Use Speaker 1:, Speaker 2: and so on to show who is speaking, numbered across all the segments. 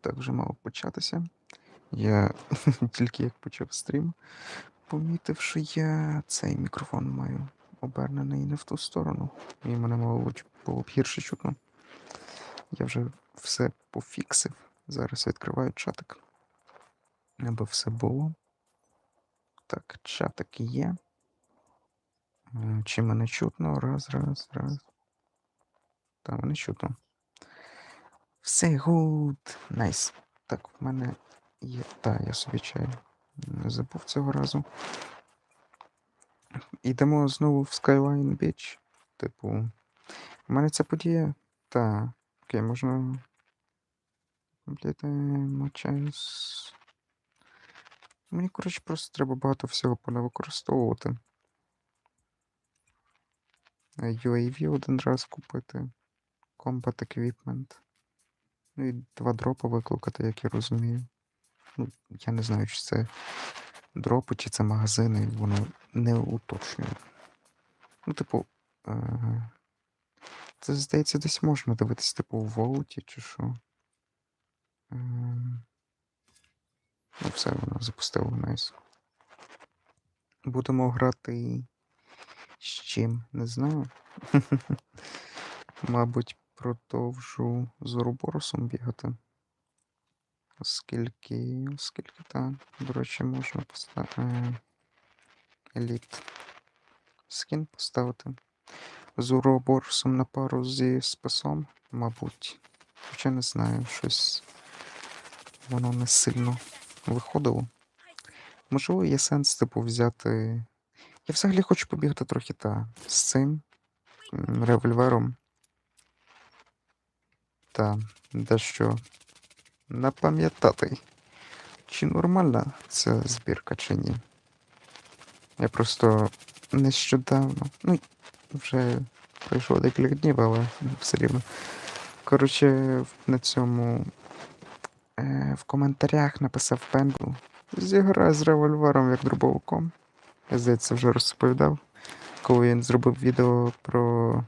Speaker 1: Так вже мав початися. Я тільки як почав стрім, помітив, що я цей мікрофон маю обернений не в ту сторону. І мене, мабуть, було б гірше чутно. Я вже все пофіксив. Зараз відкриваю чатик. Аби все було. Так, чатик є. Чи мене чутно? Раз, раз, раз. Та мене чутно. Все гуд. Найс. Так, в мене є. Та, я собі чай не забув цього разу. Йдемо знову в Skyline Beach. Типу. У мене ця подія. Та. Окей, можна. Комплітуємо час. Мені, коротше, просто треба багато всього понавикористовувати. UAV один раз купити. Combat Equipment. Ну і два дропи викликати, як я розумію. Ну, я не знаю, чи це дропи, чи це магазини, воно не уточнює. Ну, типу, е- це, здається, десь можна дивитись, типу, в Волоті чи що. Ем, Ну, все, воно запустило найс. Будемо грати з чим, не знаю. Мабуть, продовжу з Уроборосом бігати. Оскільки, оскільки так, до речі, можна поставити еліт скін поставити. З Уроборосом на пару зі списом, мабуть. Хоча не знаю, щось воно не сильно виходило. Можливо, є сенс, типу, взяти. Я взагалі хочу побігати трохи та з цим револьвером. Та дещо напам'ятати. Чи нормальна ця збірка, чи ні. Я просто нещодавно. Ну, вже пройшло декілька днів, але все рівно. Коротше, на цьому е, в коментарях написав Пенду. Зіграй з револьвером як дробовиком. Я здається, вже розповідав, коли він зробив відео про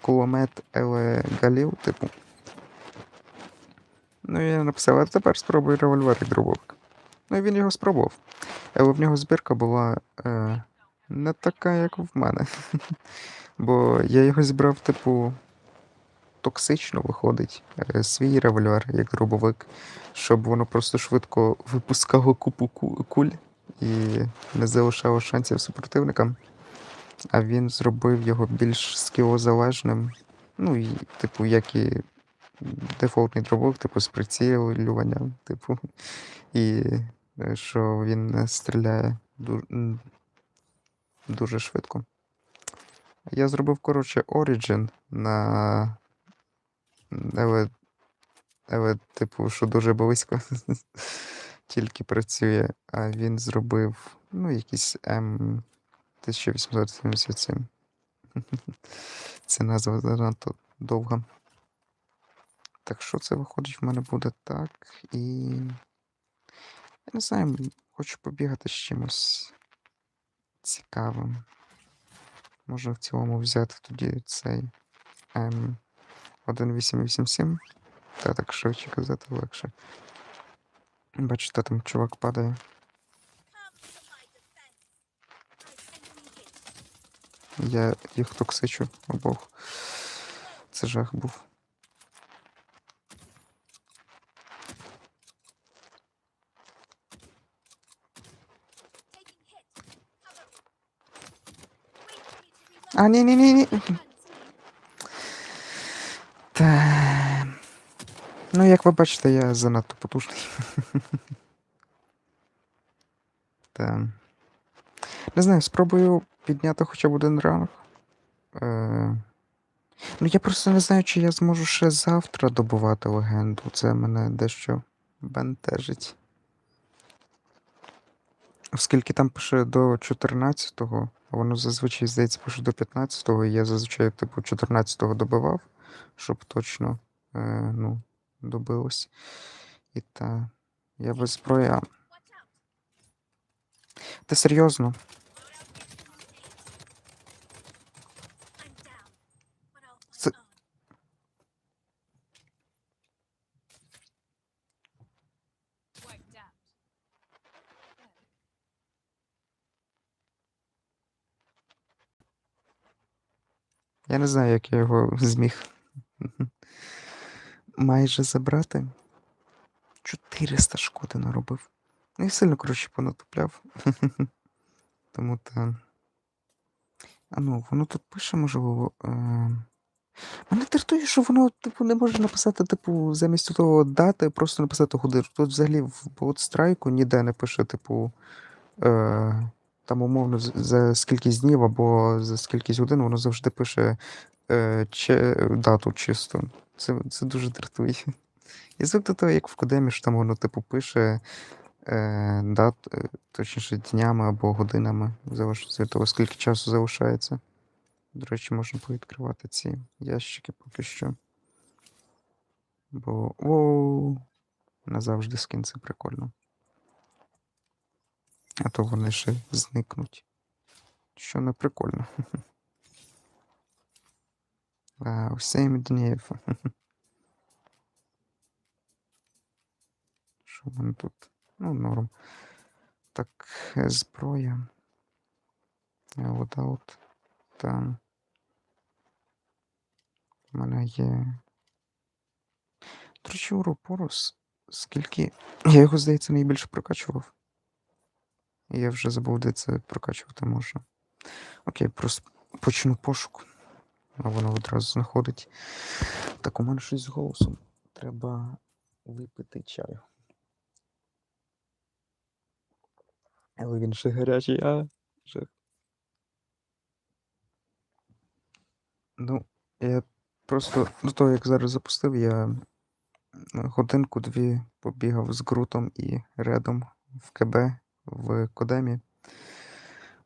Speaker 1: кулемет Еле Галіл, типу. Ну, я написав, а тепер спробуй револьвер як дробовик. Ну і він його спробував. Але в нього збірка була е, не така, як в мене. Бо я його зібрав, типу, токсично виходить. е, Свій револьвер, як дробовик, щоб воно просто швидко випускало купу куль і не залишало шансів супротивникам. А він зробив його більш скілозалежним. Ну і, типу, як і дефолтний дробовик, типу, з прицілюванням, типу, і е, що він стріляє ду- дуже швидко. Я зробив, коротше, Origin на. Але, типу, що дуже близько тільки працює, а він зробив, ну, якийсь М 1877. Це назва занадто довга. Так що це виходить, в мене буде так. І. Я не знаю, хочу побігати з чимось цікавим. Можна в цілому взяти тоді цей М1887. Та так швидше казати легше. Бачите, там чувак падає. Я їх токсичу обох. Це жах був. А, ні, ні, ні, ні. Та... Ну, як ви бачите, я занадто потужний. Та... Не знаю, спробую підняти хоча б один ранг. Е... Ну, я просто не знаю, чи я зможу ще завтра добувати легенду. Це мене дещо бентежить. Оскільки там пише до 14-го, а воно зазвичай здається що до 15-го, і я зазвичай, типу, 14-го добивав, щоб точно е, ну, добилось. І та. Я без зброя. Ти серйозно? Я не знаю, як я його зміг майже забрати. 400 шкоди наробив. Ну і сильно, коротше, понатупляв. Тому та. А ну, воно тут пише, можливо. Е... Мене дратує, що воно, типу, не може написати, типу, замість того дати, просто написати годину. Тут взагалі в страйку ніде не пише, типу, е... там умовно за скількись днів або за скількись годин, воно завжди пише е... чи... дату чисто. Це, це дуже дратує. І звик до того, як в Кодемі, там воно, типу, пише е... дат, е, точніше, днями або годинами, від того, скільки часу залишається. До речі, можна повідкривати ці ящики поки що. Бо. Воу! Назавжди скін це прикольно. А то вони ще зникнуть. Що не прикольно. Вау, 7 днів. Що в мене тут? Ну, норм. Так, е, зброя. А от. Там. У мене є. До речі, Уропорус. Скільки. Я його, здається, найбільше прокачував. Я вже забув, де це прокачувати можна. Окей, просто почну пошук. А воно одразу знаходить. Так, у мене щось з голосом. Треба випити чаю. Але він ще гарячий, а. Жах. Ну, я просто до того, як зараз запустив, я годинку-дві побігав з Грутом і Редом в КБ в Кодемі.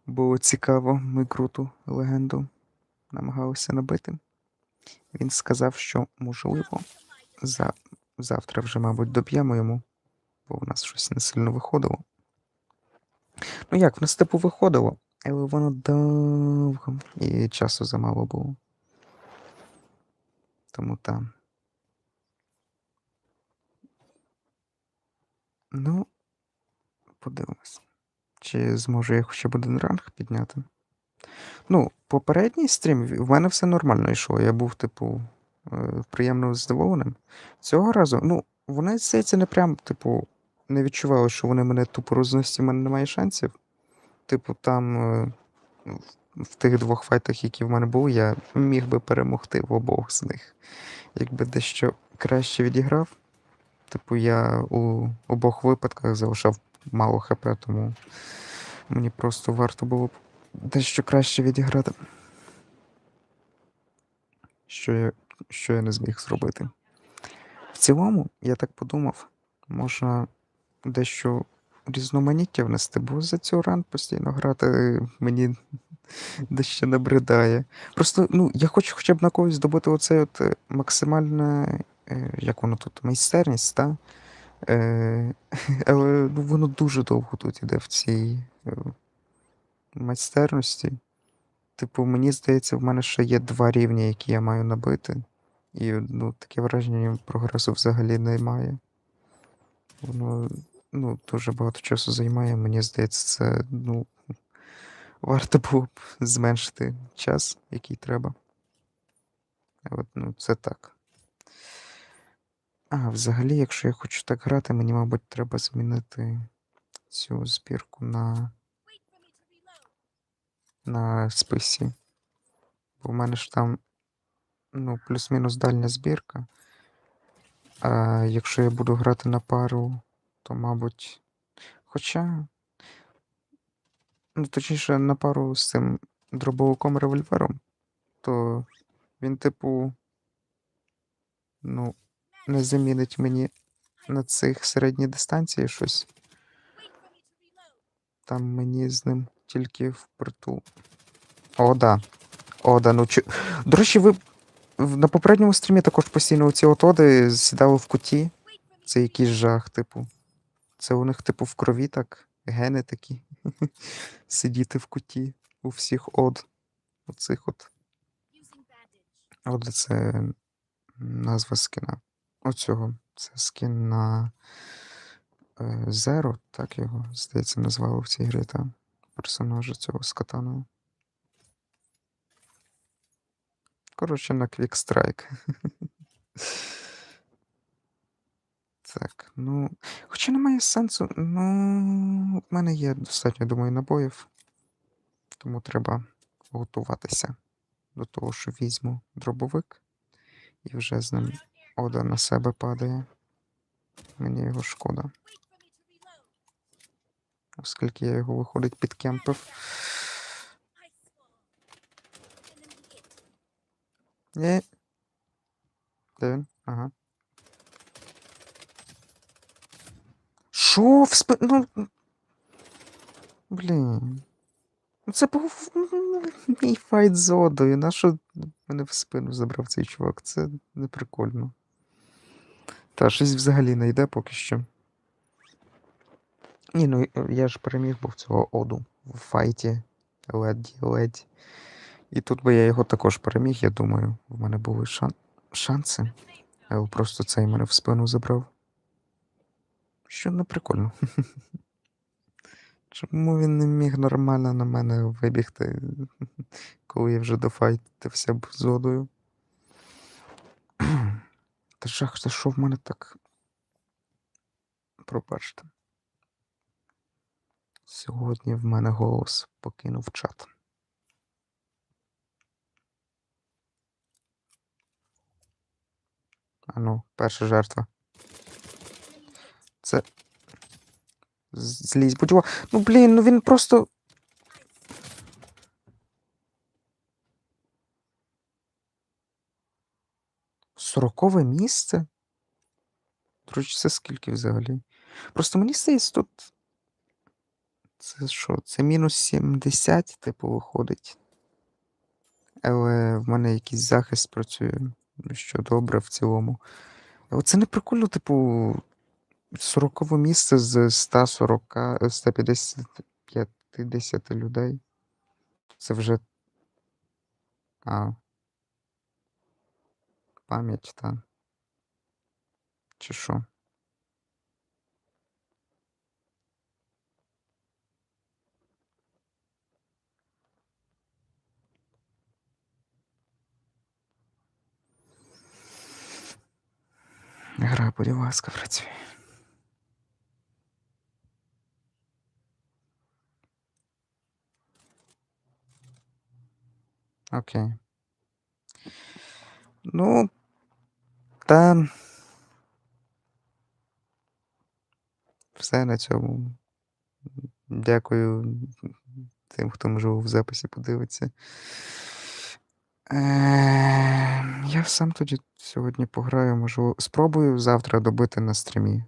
Speaker 1: Було цікаво, ми Груту легенду намагалися набити. Він сказав, що можливо, за... завтра вже, мабуть, доб'ємо йому, бо в нас щось не сильно виходило. Ну як, в нас типу виходило, але воно довго і часу замало було. Тому там. Ну, подивимось. Чи зможу я хоча б один ранг підняти? Ну, попередній стрім в мене все нормально йшло. Я був, типу, е, приємно здивованим. Цього разу, ну, вони, здається, не прям, типу, не відчували, що вони мене тупо розносять, у мене немає шансів. Типу, там е, в- в тих двох файтах, які в мене були, я міг би перемогти в обох з них. Якби дещо краще відіграв. Типу, я у обох випадках залишав мало ХП, тому мені просто варто було б дещо краще відіграти. Що я, що я не зміг зробити. В цілому, я так подумав, можна дещо різноманіття внести, бо за цю ран постійно грати мені дещо набридає. Просто, ну, я хочу хоча б на когось здобути оцей от е, максимальне, е, як воно тут, майстерність, та? Е, але ну, воно дуже довго тут іде в цій е, майстерності. Типу, мені здається, в мене ще є два рівні, які я маю набити. І ну, таке враження прогресу взагалі немає. Воно ну, дуже багато часу займає. Мені здається, це ну, варто було б зменшити час, який треба. От, ну, це так. А, взагалі, якщо я хочу так грати, мені, мабуть, треба змінити цю збірку на, на списі. Бо в мене ж там ну, плюс-мінус дальня збірка. А якщо я буду грати на пару, то, мабуть. Хоча. Ну, точніше, на пару з цим дробовиком револьвером, то він, типу, ну, не замінить мені на цих середній дистанції щось. Там мені з ним тільки впритул. О, да. О, да, ну чу... До речі, ви на попередньому стрімі також постійно ці отоди сідали в куті. Це якийсь жах, типу. Це у них, типу, в крові так, гени такі. Сидіти в куті у всіх од. Оцих от. От це назва скина. Оцього. Це скін на Zero, так його, здається, назвали в цій грі, та персонажа цього з. Коротше, на Quick Strike. Так, ну. Хоча немає сенсу. Ну, в мене є достатньо, думаю, набоїв. Тому треба готуватися до того, що візьму дробовик і вже з ним ода на себе падає. Мені його шкода. Оскільки я його виходить підкемпив. Ні. Де він? Ага. Що в спи... Ну. Блін. Ну, Це був мій файт з Одою. Нащо мене в спину забрав цей чувак? Це не прикольно. Та щось взагалі не йде поки що. Ні, ну е, я ж переміг був цього Оду в файті. Ледь, ледь. І тут би я його також переміг, я думаю. В мене були шан... шанси. Але просто цей мене в спину забрав. Що не прикольно. Чому він не міг нормально на мене вибігти, коли я вже дофайтився б з Одою? Та жах, це що в мене так. Пробачте. Сьогодні в мене голос покинув чат. А ну, перша жертва. Це. Злізь, будь ласка. Ну блін, ну він просто. Сорокове місце? До це скільки взагалі? Просто мені здається, тут. Це що? Це мінус 70, типу, виходить. Але в мене якийсь захист працює, що добре в цілому. Але це не прикольно, типу, 40 місце з 140, е, 150 людей. Це вже. А. Пам'ять, та. Чи що? Гра, ласка, працює. Окей. Ну, та. Все на цьому. Дякую тим, хто можливо в записі подивиться. Е, я сам тоді сьогодні пограю, можу. спробую завтра добити на стрімі.